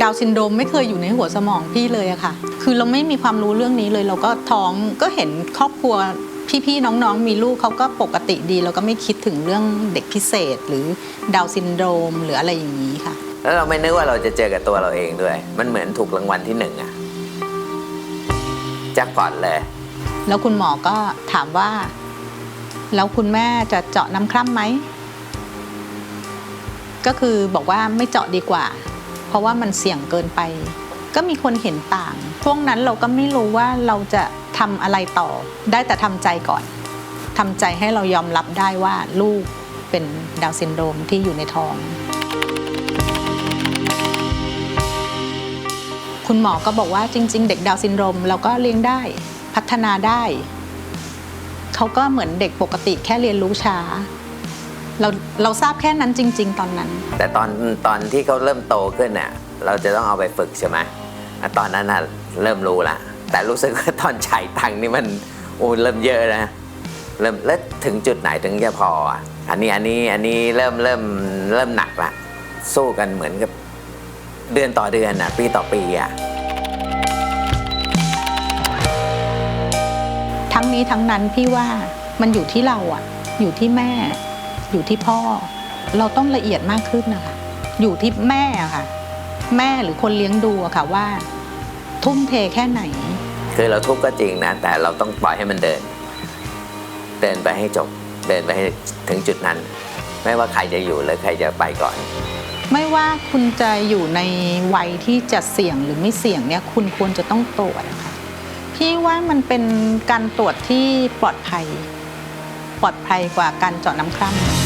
ดาวน์ซินโดรมไม่เคยอยู่ในหัวสมองพี่เลยอะค่ะ คือเราไม่มีความรู้เรื่องนี้เลย เราก็ท้องก็เห็นครอบครัวพี่ๆน้องๆมีลูกเขาก็ปกติดี เราก็ไม่คิดถึงเรื่องเด็กพิเศษ หรือดาวน์ซินโดรมหรืออะไรอย่างนี้ค่ะ แล้วเราไม่นึกว่าเราจะเจอกับตัวเราเองด้วย มันเหมือนถูกรางวัลที่หนึ่งอะแจ็คพอตเลย แล้วคุณหมอก็ถามว่า แล้วคุณแม่จะเจาะน้ำคร่ำไหมก็คือบอกว่าไม่เจาะดีกว่า เพราะว่ามันเสี่ยงเกินไป ก็มีคนเห็นต่างช่วงนั้นเราก็ไม่รู้ว่าเราจะทำอะไรต่อ ได้แต่ทำใจก่อนทำใจให้เรายอมรับได้ว่าลูกเป็นดาวซินโดรมที่อยู่ในท้อง คุณหมอก็บอกว่าจริง ๆ เด็กดาวซินโดรมเราก็เลี้ยงได้พัฒนาได้ เขาก็เหมือนเด็กปกติแค่เรียนรู้ช้า เราเราทราบแค่นั้นจริง ๆ ตอนนั้น แต่ตอนตอนที่เขาเริ่มโตขึ้นเนี่ยเราจะต้องเอาไปฝึกใช่ไหมอะตอนนั้นน่ะเริ่มรู้ละแต่รู้สึกว่าตอนจ่ายตังค์นี่มันโอ้เริ่มเยอะนะเริ่มแล้วถึงจุดไหนถึงจะพออะอันนี้อันนี้อันนี้เริ่มเริ่มเริ่มหนักละสู้กันเหมือนกับเดือนต่อเดือนอะปีต่อปีอะทั้งนี้ทั้งนั้นพี่ว่ามันอยู่ที่เราอะอยู่ที่แม่ อยู่ที่พ่อ เราต้องละเอียดมากขึ้นนะคะอยู่ที่แม่อะค่ะ แม่หรือคนเลี้ยงดูอะค่ะว่า ทุ่มเทแค่ไหน คือเราทุกข์ก็จริงนะ แต่เราต้องปล่อยให้มันเดิน เดินไปให้จบ เดินไปให้ถึงจุดนั้น ไม่ว่าใครจะอยู่หรือใครจะไปก่อน ไม่ว่าคุณจะอยู่ในวัยที่จะเสี่ยงหรือไม่เสี่ยงเนี่ย คุณควรจะต้องตรวจนะคะพี่ว่ามันเป็นการตรวจที่ปลอดภัย ปลอดภัยกว่าการเจาะน้ำคร่ำ